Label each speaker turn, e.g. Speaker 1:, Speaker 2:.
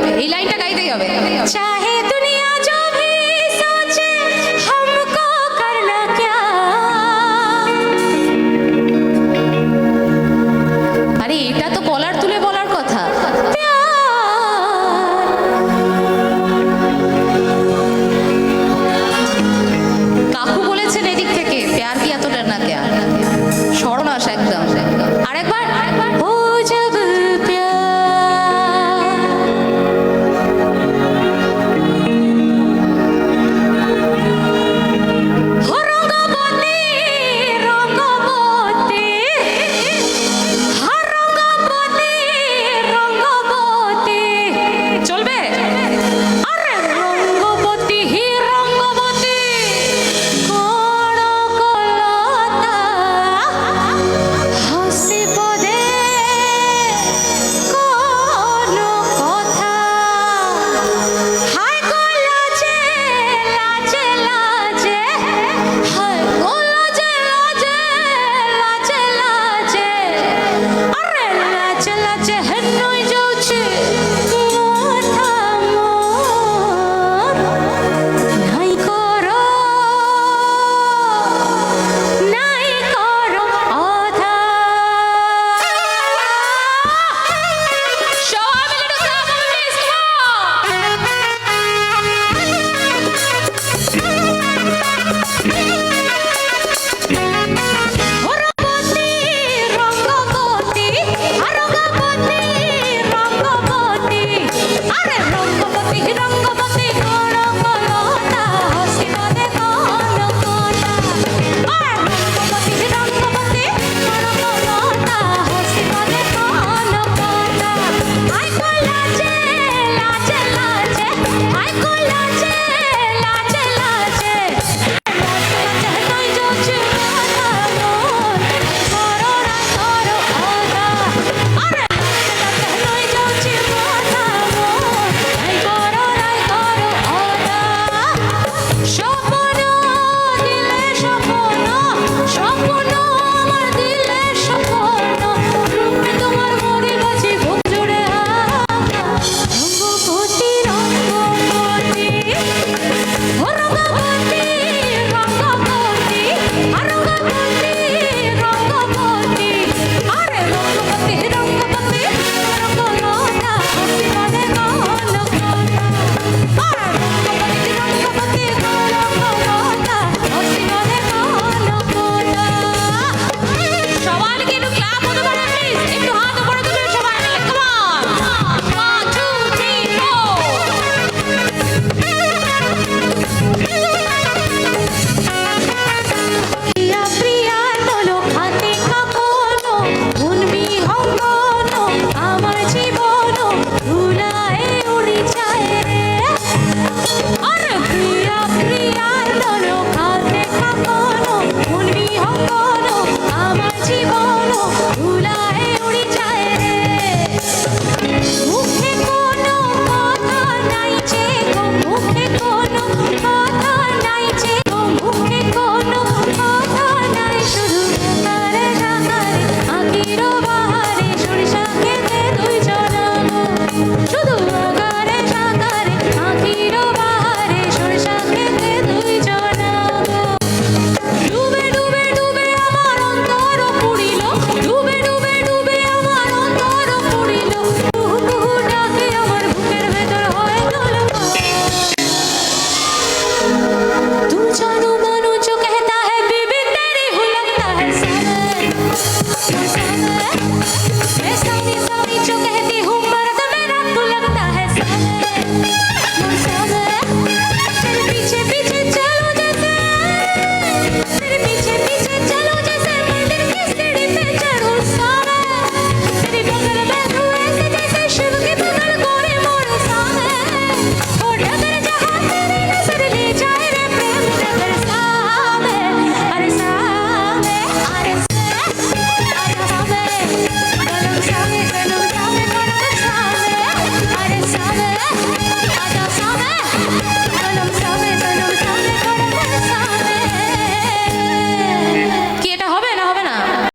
Speaker 1: হবে। এই লাইনটা গাইতেই হবে। চাহে দুনিয়া যো ভি সোচে এটা তো